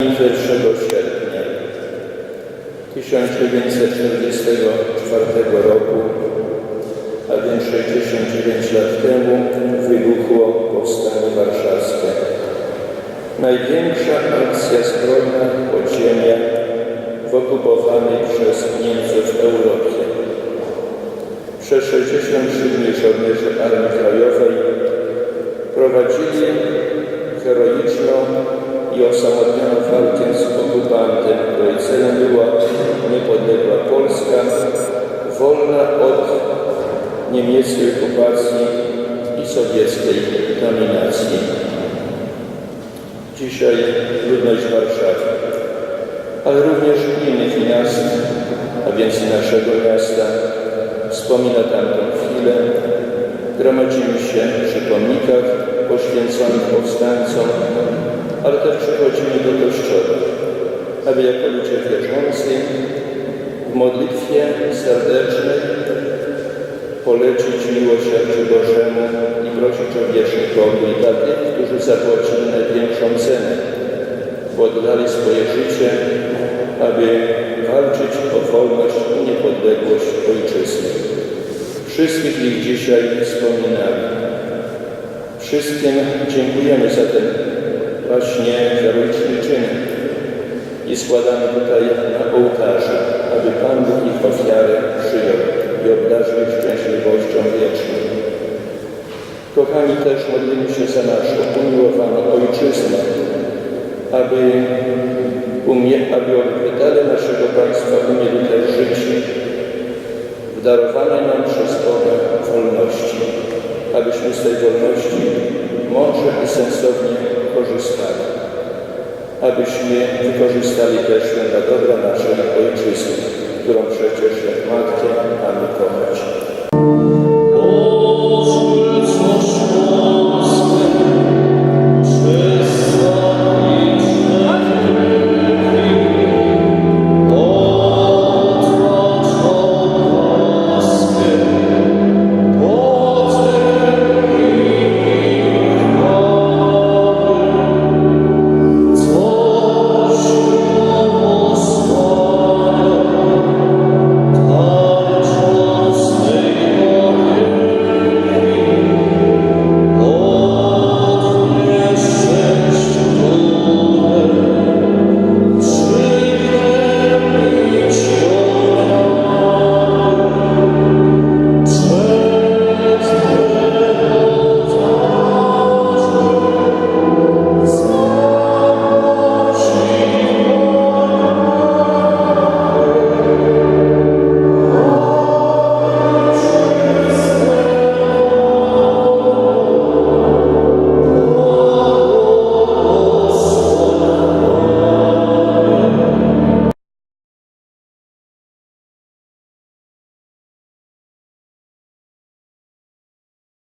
1 sierpnia 1944 roku, a więc 69 lat temu, wybuchło Powstanie Warszawskie. Największa akcja zbrojna podziemia w okupowanej przez Niemców Europie. Przez 63 żołnierze Armii Krajowej prowadzili heroiczną i osamotnioną walkę z okupantem, której celem była niepodległa Polska, wolna od niemieckiej okupacji i sowieckiej dominacji. Dzisiaj ludność Warszawy, ale również innych miast, a więc naszego miasta, wspomina tamtą chwilę. Gromadzimy się przy pomnikach poświęconych powstańcom, ale też przychodzimy do kościoła, aby jako ludzie wierzący w modlitwie serdecznej polecić miłosierdziu Bożemu i prosić o wieczny pokój dla tych, którzy zapłacili największą cenę, bo oddali swoje życie, aby walczyć o wolność i niepodległość Ojczyzny. Wszystkich ich dzisiaj wspominamy. Wszystkim dziękujemy za ten właśnie heroiczny czyn i składamy tutaj na ołtarze, aby Pan Bóg ich ofiarę przyjął i obdarzył ich szczęśliwością wieczną. Kochani, też modlimy się za naszą umiłowaną Ojczyznę, aby, umie, aby obywatele naszego państwa umieli też żyć w darowanej nam przez Boga wolności, abyśmy z tej wolności mądrze i sensownie korzystali, abyśmy wykorzystali też dla dobra naszej Ojczyzny, którą przecież jak mamy.